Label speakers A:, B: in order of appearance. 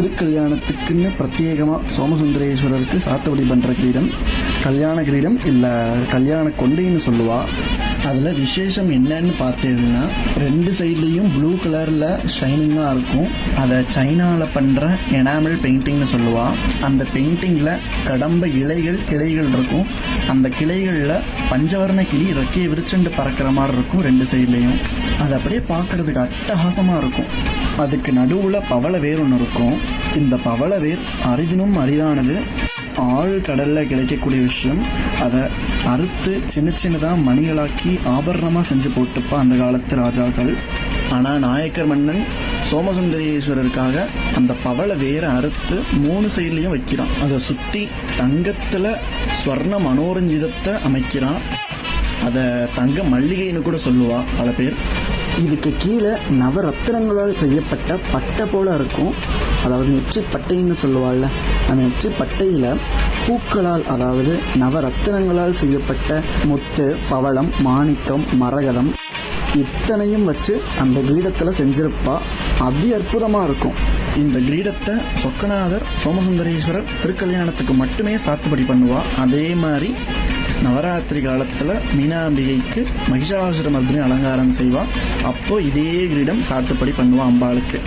A: திருக்கல்யாணத்துக்குன்னு பிரத்யேகமாக சோமசுந்தரேஸ்வரருக்கு சாத்தவடி பண்ணுற கிரீடம் கல்யாண கிரீடம் இல்லை கல்யாண கொண்டைன்னு சொல்லுவா. அதில் விசேஷம் என்னன்னு பார்த்தீங்கன்னா ரெண்டு சைட்லேயும் ப்ளூ கலரில் ஷைனிங்காக இருக்கும். அதை சைனாவில் பண்ணுற எனாமல் பெயிண்டிங்னு சொல்லுவா. அந்த பெயிண்டிங்கில் கடம்ப இலைகள் கிளைகள் இருக்கும். அந்த கிளைகளில் பஞ்சவர்ண கிளி ரெக்கையை விரிச்சுண்டு பறக்கிற மாதிரி இருக்கும் ரெண்டு சைட்லேயும். அது அப்படியே பார்க்கறதுக்கு அட்டகாசமாக இருக்கும். அதுக்கு நடுவில் பவள வேர் ஒன்று இருக்கும். இந்த பவள வேர் அரிதினும் அரிதானது. ஆழ் கடல்ல கிடைக்கக்கூடிய விஷயம். அதை அறுத்து சின்ன சின்னதாக மணிகளாக்கி ஆபரணமாக செஞ்சு போட்டுப்பா அந்த காலத்து ராஜாக்கள். ஆனால் நாயக்கர் மன்னன் சோமசுந்தரேஸ்வரருக்காக அந்த பவள வேரை அறுத்து மூணு சைட்லேயும் வைக்கிறான். அதை சுற்றி தங்கத்தில் ஸ்வர்ண மனோரஞ்சிதத்தை அமைக்கிறான். அதை தங்க மல்லிகைன்னு கூட சொல்லுவா பல பேர். இதுக்கு கீழே நவரத்தினங்களால் செய்யப்பட்ட பட்டை போல இருக்கும். அதாவது நெற்றி பட்டைன்னு சொல்லுவாள்ல அந்த நெற்றி பட்டையில் பூக்களால் அதாவது நவரத்தினங்களால் செய்யப்பட்ட முத்து பவளம் மாணிக்கம் மரகதம் இத்தனையும் வச்சு அந்த கிரீடத்தில் செஞ்சிருப்பா. அதி அற்புதமாக இருக்கும். இந்த கிரீடத்தை சொக்கநாதர் சோமசுந்தரேஸ்வரர் திருக்கல்யாணத்துக்கு மட்டுமே சாத்துப்படி பண்ணுவா. அதே மாதிரி நவராத்திரி காலத்தில் மீனாம்பிகைக்கு மகிஷாசுரமர்தினி அலங்காரம் செய்வாள் அப்போது இதே கிரீடம் சாத்துப்படி பண்ணுவான் அம்பாளுக்கு.